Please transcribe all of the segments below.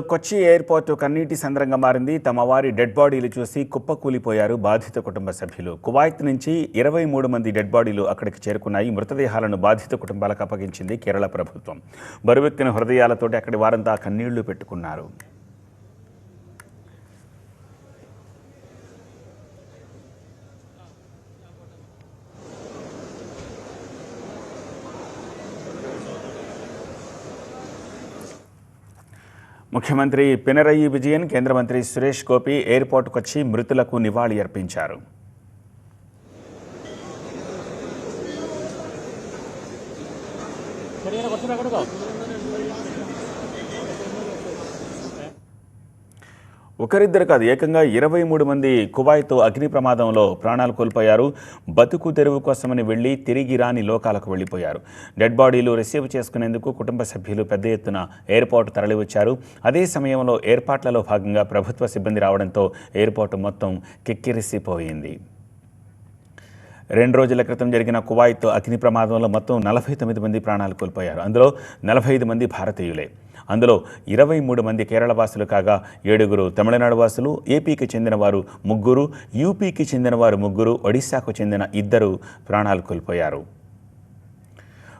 కొచ్చి airport కన్నీటి సంద్రంగా మారింది. తమ వారి డెడ్ బాడీలు చూసి కుప్పకూలిపోయారు బాధిత కుటుంబ సభ్యులు. కువైత్ నుంచి ఇరవై మూడు మంది డెడ్ బాడీలు అక్కడికి చేరుకున్నాయి. మృతదేహాలను బాధిత కుటుంబాలకు అప్పగించింది కేరళ ప్రభుత్వం. బరువెక్కిన హృదయాలతోటి అక్కడి వారంతా కన్నీళ్ళు పెట్టుకున్నారు. ముఖ్యమంత్రి పినరయి విజయన్ కేంద్ర మంత్రి సురేష్ గోపి ఎయిర్పోర్టుకు వచ్చి మృతులకు నివాళి అర్పించారు. ఒకరిద్దరు కాదు ఏకంగా ఇరవై మూడు మంది కువైత్ అగ్ని ప్రమాదంలో ప్రాణాలు కోల్పోయారు. బతుకు తెరువు కోసమని వెళ్ళి తిరిగి రాని లోకాలకు వెళ్ళిపోయారు. డెడ్ బాడీలు రిసీవ్ చేసుకునేందుకు కుటుంబ సభ్యులు పెద్ద ఎత్తున ఎయిర్పోర్ట్ తరలివచ్చారు. అదే సమయంలో ఏర్పాట్లలో భాగంగా ప్రభుత్వ సిబ్బంది రావడంతో ఎయిర్పోర్ట్ మొత్తం కిక్కిరిసిపోయింది. రెండు రోజుల క్రితం జరిగిన కువైత్ అగ్ని ప్రమాదంలో మొత్తం నలభై తొమ్మిది మంది ప్రాణాలు కోల్పోయారు. అందులో నలభై ఐదు మంది భారతీయులే. అందులో ఇరవై మూడు మంది కేరళ వాసులు కాగా ఏడుగురు తమిళనాడు వాసులు ఏపీకి చెందిన వారు ముగ్గురు యూపీకి చెందిన వారు ముగ్గురు ఒడిశాకు చెందిన ఇద్దరు ప్రాణాలు కోల్పోయారు.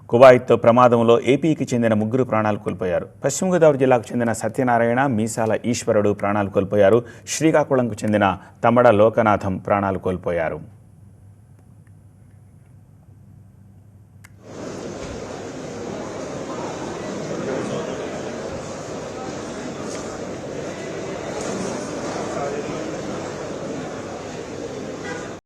కువైత్ ప్రమాదంలో ఏపీకి చెందిన ముగ్గురు ప్రాణాలు కోల్పోయారు. పశ్చిమ గోదావరి జిల్లాకు చెందిన సత్యనారాయణ మీసాల ఈశ్వరుడు ప్రాణాలు కోల్పోయారు. శ్రీకాకుళంకు చెందిన తమడ లోకనాథం ప్రాణాలు కోల్పోయారు.